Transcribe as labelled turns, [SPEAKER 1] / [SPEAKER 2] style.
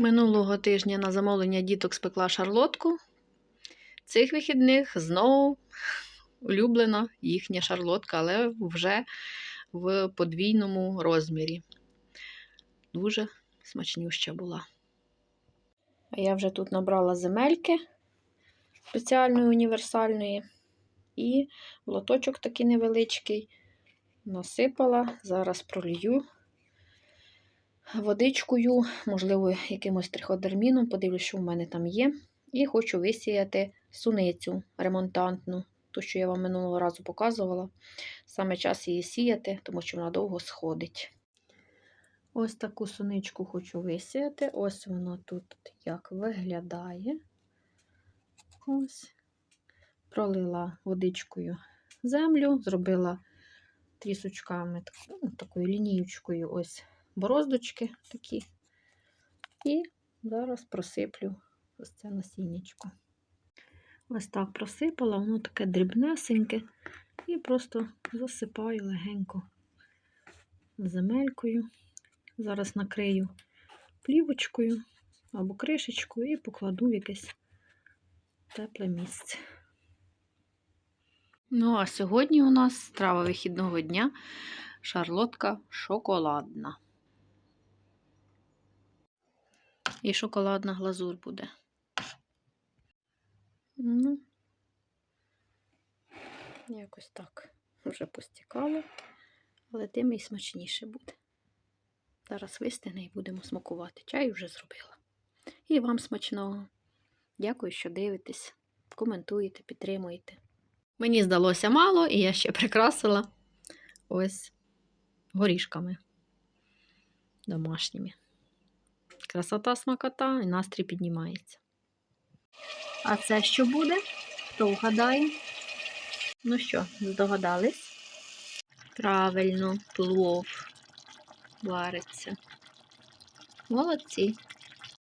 [SPEAKER 1] Минулого тижня на замовлення діток спекла шарлотку. Цих вихідних знову улюблена їхня шарлотка, але вже в подвійному розмірі. Дуже смачнюща була. А я вже тут набрала земельки спеціальної універсальної. І лоточок такий невеличкий. Насипала, зараз пролью водичкою, можливо, якимось триходерміном, подивлюсь, що в мене там є. І хочу висіяти суницю ремонтантну, ту, що я вам минулого разу показувала. Саме час її сіяти, тому що вона довго сходить. Ось таку суничку хочу висіяти. Ось вона тут як виглядає. Ось. Пролила водичкою землю, зробила трісочками, ну, такою лінієчкою ось бороздочки такі. І зараз просиплю ось це насіннячко. Ось так просипала, воно таке дрібнесеньке. І просто засипаю легенько земелькою. Зараз накрию плівочкою або кришечкою і покладу в якесь тепле місце. Ну, а сьогодні у нас страва вихідного дня шарлотка шоколадна. І шоколадна глазур буде. Ну, якось так вже постікало, але тим і смачніше буде. Зараз вистигне і будемо смакувати. Чай вже зробила. І вам смачного. Дякую, що дивитесь, коментуєте, підтримуєте. Мені здалося мало, і я ще прикрасила ось горішками домашніми. Красота смакота і настрій піднімається. А це що буде? Хто вгадає? Ну що, здогадались? Правильно, плов вариться. Молодці.